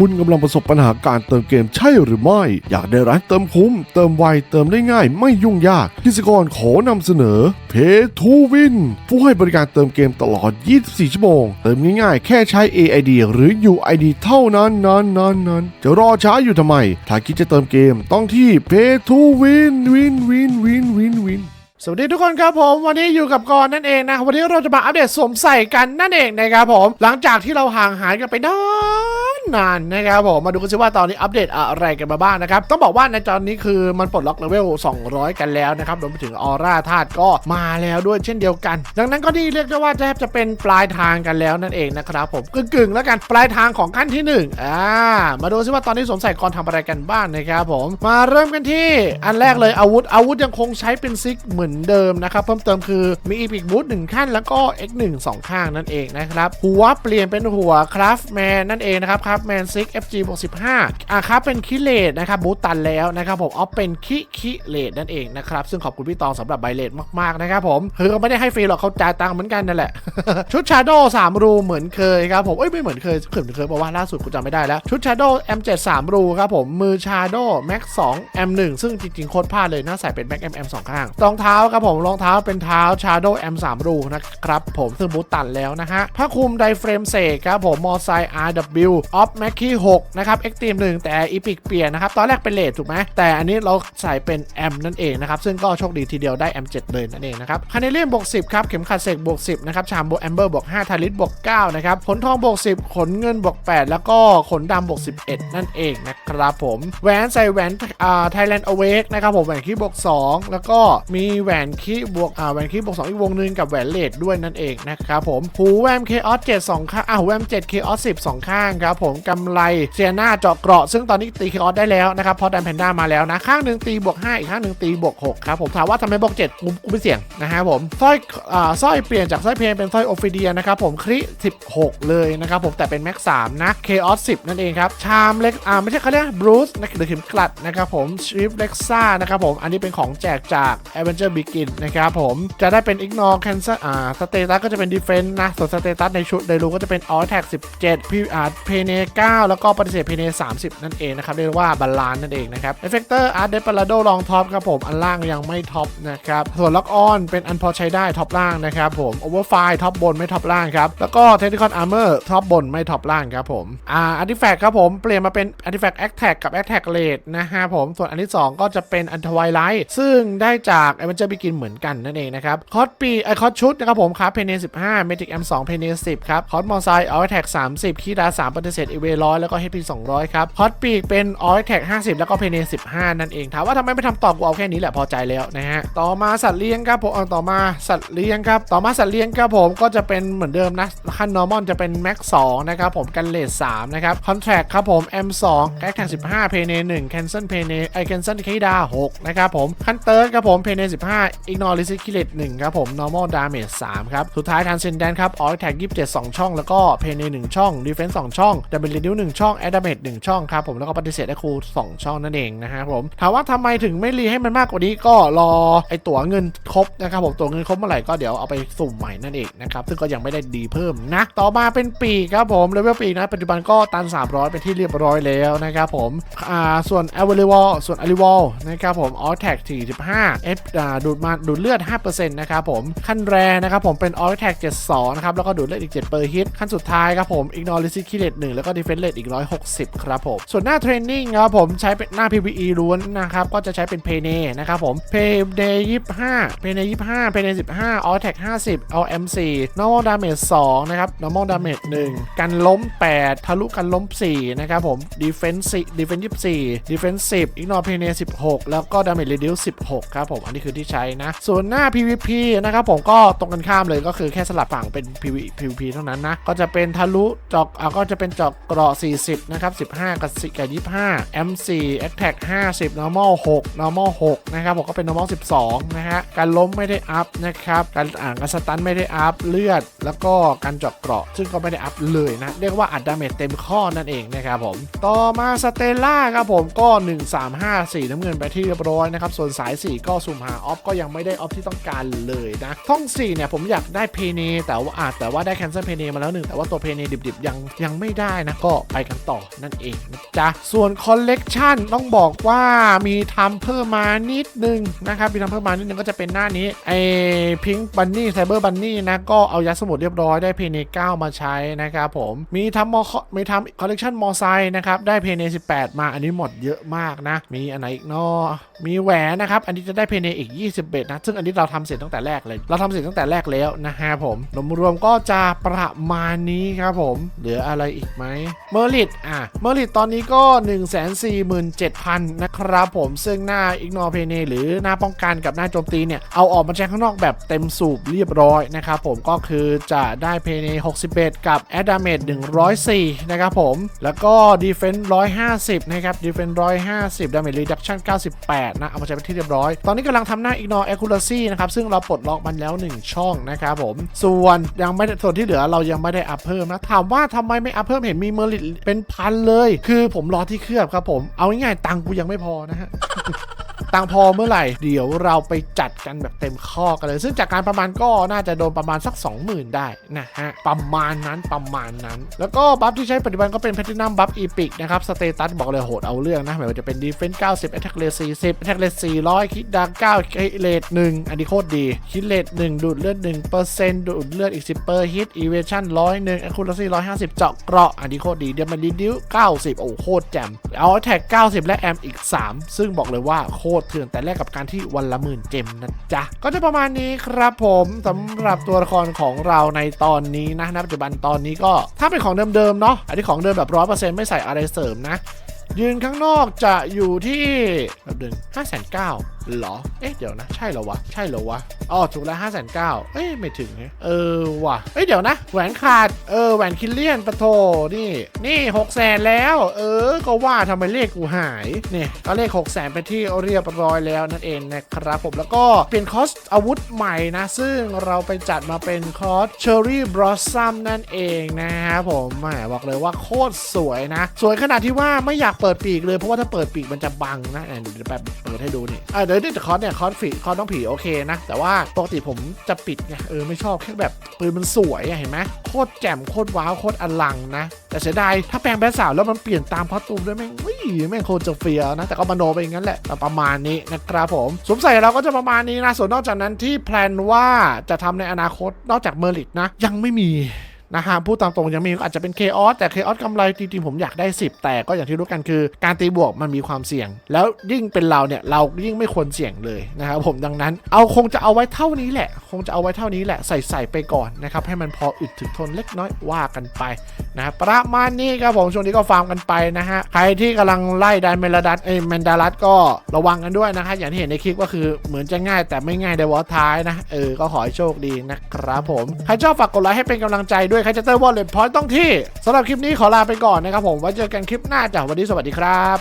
คุณกำลังประสบปัญหาการเติมเกมใช่หรือไม่ อยากได้ร้านเติมคุ้ม เติมไว เติมได้ง่าย ไม่ยุ่งยากกิจกรขอนำเสนอ Pay to Win ผู้ให้บริการเติมเกมตลอด 24 ชั่วโมง เติมง่ายๆ แค่ใช้ AID หรือ UID เท่านั้นนั้นนั้นนั้นจะรอช้าอยู่ทำไม ถ้าคิดจะเติมเกมต้องที่ Pay to Win Win Win Win Win Win สวัสดีทุกคนครับผมวันนี้อยู่กับกอนนั่นเองนะ วันนี้เราจะมาอัปเดตสวมใส่กันนั่นเองนะครับผม หลังจากที่เราห่างหายกันไปนาน นานนะครับผมมาดูกันซิว่าตอนนี้อัปเดตอะไรกันมาบ้างนะครับ ต้องบอกว่าในตอนนี้คือมันปลดล็อกเลเวล 200 กันแล้วนะครับรวมไปถึงออร่าธาตุก็มาแล้วด้วยเช่นเดียวกัน ดังนั้นก็นี่เรียกได้ว่าแทบจะเป็นปลายทางกันแล้วนั่นเองนะครับผมกึ่งๆแล้วกันปลายทางของขั้นที่หนึ่งอ่ามาดูซิว่าตอนนี้สวมใส่กรทำอะไรกันบ้างนะครับผมมาเริ่มกันที่อันแรกเลยอาวุธอาวุธยังคงใช้เป็นซิกเหมือนเดิมนะครับเพิ่มเติมคือมีอีพิกบูทหนึ่งขั้นแล้วก็ X1 สองข้างนั่นเองนะครับหัวเปลี่ยนเป็นหัวคราฟแมนนั่นเองนะครับคราฟแมนซิก FG บวก15อ่าครับเป็นคิเลตนะครับบูตันแล้วนะครับผมเอาเป็นคิคิเลตนั่นเองนะครับซึ่งขอบคุณพี่ตองสำหรับใบเลตมากๆนะครับผมคือเขาไม่ได้ให้ฟรีหรอกเขาจ่ายตังค์เหมือนกันนั่นแหละ ชุดชาโดว์สามรูเหมือนเคยครับผมเอ้ยไม่เหมือนเคยเคยเหมือนเคยบอกว่าล่าสุดกูจำไม่ได้แล้ว ชุดชาโดว์ M7 3รูครับผมมือชาโดว์ Max 2 M1 ซึ่งจริงๆโคตรพลาดเลยน่าใส่เป็น Max MM 2ข้างรองเท้าครับผมรองเท้าเป็นเท้าชาโดว์ M 3 รูนะครับผมซึ่งบูตตันแล้วนะฮะผ้าคลุมไดเฟรมเซกครับผมมอไซค์ RW Off m a c k 6นะครับ Extreme 1แต่ Epic เปลี่ยนนะครับ ตอนแรกเป็นเลทถูกไหมแต่อันนี้เราใส่เป็น M นั่นเองนะครับ ซึ่งก็โชคดีทีเดียวได้ M7 เลยนั่นเองนะครับคาเนเลียนบวก10ครับ เข็มขัดเสกบวก10นะครับ ชามโบแอมเบอร์บวก5ทาริสบวก9นะครับขนทองบวก10ขนเงินบวก8แล้วก็ขนดำบวก11นั่นเองนะครับผมแหวนใส่แหวนอ่าไทยแลนด์อเวกนะครับผมแหวนคีบวก2แล้วก็มีแหวนคีบวกอ่าแหวนคีบวก2อีกวงหนึงกับแหวนเลดด้วยนั่นเองนะครับผมหูแวมเคออส7 2ข้างอ่าหูแวม7เคออส10 2ข้างครับผมกำไรเซียนาเจาะเกราะ ซึ่งตอนนี้ตีเคออสได้แล้วนะครับเพราะดันแพนด้ามาแล้วนะ ข้างหนึ่งตีบวก5อีกข้างหนึ่งตีบวก6ครับผมถามว่าทำไมบวก7กูกูไม่เสี่ยงนะฮะผมสร้อยอ่าสร้อยเปลี่ยนจากสร้อยเพลนเป็นสร้อยโอฟิเดียนะครับผมคริ16 เลยนะครับผมแต่เป็นแม็ก3นะเคออส10 นั่นเองครับชามเล็กอ่าไม่ใช่เขาเรียกบรูซนะหรือเข็มกลัดนะครับผมชิฟเล็กซ่านะครับผมอันนี้เป็นของแจกจาก a v e n g e r Begin นะครับผมจะได้เป็น ignore cancel อ่าสเตตัสก็จะเป็น defense นะส่วนสเตตัสในชุดไดรูก็จะเป็น all attack 17พี่อ่าเพเน9แล้วก็ปฏิเสธเพเน30 นั่นเองนะครับเรียกว่าบาลานนั่นเองนะครับ effector art desperado ลองท็อปครับผมอันล่างยังไม่ท็อปนะครับส่วนล็อกออนเป็นอันพอใช้ได้ท็อปล่างนะครับผม overfire ท็อปบนไม่ท็อปล่างครับแล้วก็ technical armor ท็อปบนไม่ท็อปล่างครับผมอ่า artifact ครับผมเปลี่ยนมาเป็น artifact attack กับ attack rate นะฮะผมส่วนอันที่ 2 ก็จะเป็นอันทวายไลท์ซึ่งได้จาก a v e n g e r Begin เหมือนกันนั่นเองนะครับคอสปีไอคอสชุดนะครับผมครับเพเน15 Magic M2 เพเน10ครับคอสมอไซค์ออ t แท็ก30คีดา3ปฏิเสธอีเวร้อยแล้วก็ HP 200ครับคอสปีกเป็นออ t แท็ก50แล้วก็เพเน15นั่นเองถามว่าทำไมไม่ทำต่อกูเอาแค่นี้แหละพอใจแล้วนะฮะต่อมาสัตว์เลี้ยงครับผมต่อมาสัตว์เลี้ยงครับต่อมาสัตว์เลี้ยงครับผมก็จะเป็นเหมือนเดิมนะขั้น normal จะเป็น max 2นะครับผมกันเลท3นะครับ contract ครับผม M2 a c t 15เพเน1 cancel เพเนไอ cancel คีดา6นะครับผมขั้นเติร์ดครับผมเพเน15 ignore r e s i s t k i l l e 1ครับผม normal damage 3ครับสุดท้าย transcendent ครับ all attack 27 2ช่องแล้วก็เพเน1ช่อง defense 2ช่อง double reduce 1ช่อง add damage 1ช่องครับผมแล้วก็ปฏิเสธได้ครู2ช่องนั่นเองนะฮะผมถามว่าทำไมถึงไม่รีให้มันมากกว่านี้ก็รอไอตั๋วเงินครบนะครับผมตั๋วเงินครบเมื่อไหร่ก็เดี๋ยวเอาไปสุ่มใหม่นั่นเองนะครับซึ่งก็ยังไม่ได้ดีเพิ่มนะต่อมาเป็นปีครับผมเลเวลปีนะปัจจุบันก็ตัน 300 เป็นที่เรียบร้อยแล้วนะครับผมอ่าส่วน a v a l i w a l ส่วน a l i w a l นะครับผม all attack 45 F อ่าดูดมาดูดเลือด 5%นะครับผมขั้นแรนะครับผมเป็น all attack 72นะครับแล้วก็ดูดเลือดอีก7 per hit ขั้นสุดท้ายครับผม ignore r e s i s t k i l l e 1แล้วก็ defense rate อีก 160 ครับผม ส่วนหน้า training ครับผมใช้เป็นหน้า PVE ล้วนนะครับ ก็จะใช้เป็น p a y n a นะครับผม p a y n a 25 p a y n a 25 p a y n a 15 all attack 50 all M4 normal damage 2นะครับ normal damage 1กันล้ม8ทะลุกันล้ม4นะครับผม defense 4 defense 24 defense 10 ignore p a y n a 16 แล้วก็ damage reduce 16 ครับผม อันนี้คือที่ใช้นะ ส่วนหน้า PVP นะครับผมก็ตรงกันข้ามเลยก็คือแค่สลับฝั่งเป็น PV PVP เท่านั้นนะ ก็จะเป็นทะลุจอกอะก็จะเป็นจอกเกราะ 40 นะครับ 15 กับ10กับ25 M4 attack 50 normal 6 normal 6 นะครับผมก็เป็น normal 12 นะฮะ การล้มไม่ได้อัพนะครับ การอ่านการสตันไม่ได้อัพ เลือด แล้วก็การเจาะเกราะ ซึ่งก็ไม่ได้อัพเลยนะ เรียกว่าอัดดาเมจเต็มข้อนั่นเองนะครับผม ต่อมาสเตลล่าครับผมก็ 1354น้ำเงินไปที่เรียบร้อยนะครับ ส่วนสาย 4 ก็สุ่มหาออฟก็ยังไม่ได้ออฟที่ต้องการเลยนะ ท่อง 4 เนี่ยผมอยากได้เพเนแต่ว่าอาจแต่ว่าได้แคนเซิลเพเนมาแล้วหนึ่งแต่ว่าตัวเพเนดิบๆยังยังไม่ได้นะ ก็ไปกันต่อนั่นเองนะจ๊ะ ส่วนคอลเลกชันต้องบอกว่ามีทำเพิ่มมานิดนึงนะครับมีทำเพิ่มมานิดนึงก็จะเป็นหน้านี้ไอ้พิงค์บันนี่ไซเบอร์บันนี่นะก็เอายัดสมุดเรียบร้อยได้เพเน9มาใช้นะครับผมมีทำมอมีทำคอลเลกชันมอไซค์นะครับได้เพเน18 มาอันนี้หมดเยอะมากนะ มีอันไหนอีกเนอมีแหวนนะครับอันนี้จะได้เพเนอีก 21 นะ ซึ่งอันนี้เราทำเสร็จตั้งแต่แรกเลย เราทำเสร็จตั้งแต่แรกแล้วนะฮะผมรวมๆก็จะประมาณนี้ครับผมเหลืออะไรอีกไหมเมอร์ลิตอะเมอร์ลิตตอนนี้ก็ 147,000 นะครับผมซึ่งหน้าอิกนอเพเนหรือหน้าป้องกันกับหน้าโจมตีเนี่ย เอาออกมาใช้ข้างนอกแบบเต็มสูบเรียบร้อยนะครับผมก็คือจะได้เพเน61 กับแอดดาเมจ104 นะครับผมแล้วก็ดีเฟนส์150 นะครับดีเฟนส์150ดาเมจรีดักชั่น98 นะ เอามาใช้เป็นที่เรียบร้อย ตอนนี้กำลังทำหน้า ignore accuracy นะครับซึ่งเราปลดล็อกมันแล้ว 1 ช่องนะครับผมส่วนยังไม่ได้ส่วนที่เหลือเรายังไม่ได้อัพเพิ่มนะถามว่าทำไมไม่อัพเพิ่มเห็นมีเมอร์ลิตเป็นพันเลย คือผมรอที่เคลือบครับผม เอาง่ายๆตังค์กูยังไม่พอนะฮะ ตังค์พอเมื่อไหร่ เดี๋ยวเราไปจัดกันแบบเต็มข้อกันเลย ซึ่งจากการประมาณก็น่าจะโดนประมาณสัก 20,000 ได้นะฮะ ประมาณนั้นประมาณนั้น แล้วก็บัฟที่ใช้ปัจจุบันก็เป็นแพ t ตินัมบัฟอีพิกนะครับ สเตตัสบอกเลยโหดเอาเรื่องนะไม่ว่าจะเป็นดีเฟนส์90 a t t a c k rate 40 attack rate 400 คิดดัง9คิดเลท1อันนี้โคตรดี คิดเลท1ดูดเลือด1%ดูดเลือดอีก10เปอร์ฮิตอีเวชั่น101 accuracy 150 เจาะเกราะ อันนี้โคตรดีเดี๋ยวมันรีดิว90 โอ้โคตรแจ่มเอาแท็ก90 และแอมอีก 3 ซึ่งบอกเลยว่าโคตรเถื่อนแต่แรกกับการที่วันละหมื่นเจมนะจ๊ะ ก็จะประมาณนี้ครับผมสำหรับตัวละครของเราในตอนนี้นะณปัจจุบันตอนนี้ก็ถ้าเป็นของเดิมๆเนาะอันนี้ของเดิมแบบร้อยเปอร์เซ็นต์ไม่ใส่อะไรเสริมนะยืนข้างนอกจะอยู่ที่แบบเดินห้าแสนเก้า หรอ เอ๊ะ เดี๋ยวนะ ใช่เหรอวะ ใช่เหรอวะ อ๋อ ถูกแล้วห้าแสนเก้าเอ้ย ไม่ถึงเนี่ยเออว่ะ เอ้ย เดี๋ยวนะ แหวนขาด เออ แหวนคิลเลียนปะโท นี่ นี่หกแสนแล้ว เออ ก็ว่าทำไมเลขกูหายเนี่ยก็เลขหกแสนไปนที่เรียบร้อยแล้วนั่นเองนะครับผม แล้วก็เปลี่ยนคอสอาวุธใหม่นะ ซึ่งเราไปจัดมาเป็นคอสเชอร์รี่บลอสซัมนั่นเองนะครับผมแหมบอกเลยว่าโคตรสวยนะ สวยขนาดที่ว่าไม่อยากเปิดปีกเลย เพราะว่าถ้าเปิดปีกมันจะบังนะอะเดี๋ยวแบบเปิดให้ดูนี่อะเดี๋ยวนี่แต่คอสเนี่ยคอสฝีคอสน้องผีโอเคนะ แต่ว่าปกติผมจะปิดไงเออไม่ชอบแค่แบบปืนมันสวยอะเห็นไหมโคตรแจ่มโคตรว้าวโคตรอลังนะ แต่เสียดายถ้าแปลงแบสาวแล้วมันเปลี่ยนตามพอตูมด้วยแม่งวิ่แม่งโคตรจะเฟียนะ แต่ก็มโนไปอย่างนั้นแหละประมาณนี้นะครับผมสวมใส่เราก็จะประมาณนี้นะส่วนนอกจากนั้นที่แพลนว่าจะทำในอนาคตนอกจากเมอร์ลิตนะ ยังไม่มี นะฮะพูดตามตรงยังมีอาจจะเป็นเคออสแต่เคออสกำไรจริงๆผมอยากได้ 10 แต่ก็อย่างที่รู้กันคือ การตีบวกมันมีความเสี่ยง แล้วยิ่งเป็นเราเนี่ยเรายิ่งไม่ควรเสี่ยงเลยนะครับผมดังนั้นเอาคงจะเอาไว้เท่านี้แหละ คงจะเอาไว้เท่านี้แหละใส่ใส่ไปก่อนนะครับให้มันพออึดถึงทนเล็กน้อยว่ากันไปนะประมาณนี้ครับผมช่วงนี้ก็ฟาร์มกันไปนะฮะใครที่กำลังไล่ดันเมลดัสเอยแมนดารัสก็ระวังกันด้วยนะคะอย่างที่เห็นในคลิปก็คือเหมือนจะง่ายแต่ไม่ง่ายในวอลท้ายนะเออก็ขอให้โชคดีนะครับผมใครชอบฝากกดไลค์ให้เป็นกำลังใจด้วยใครจะเติมวอลเล็ตพอยต์ต้องที่สำหรับคลิปนี้ขอลาไปก่อนนะครับผมไว้เจอกันคลิปหน้าจ้ะวันนี้สวัสดีครับ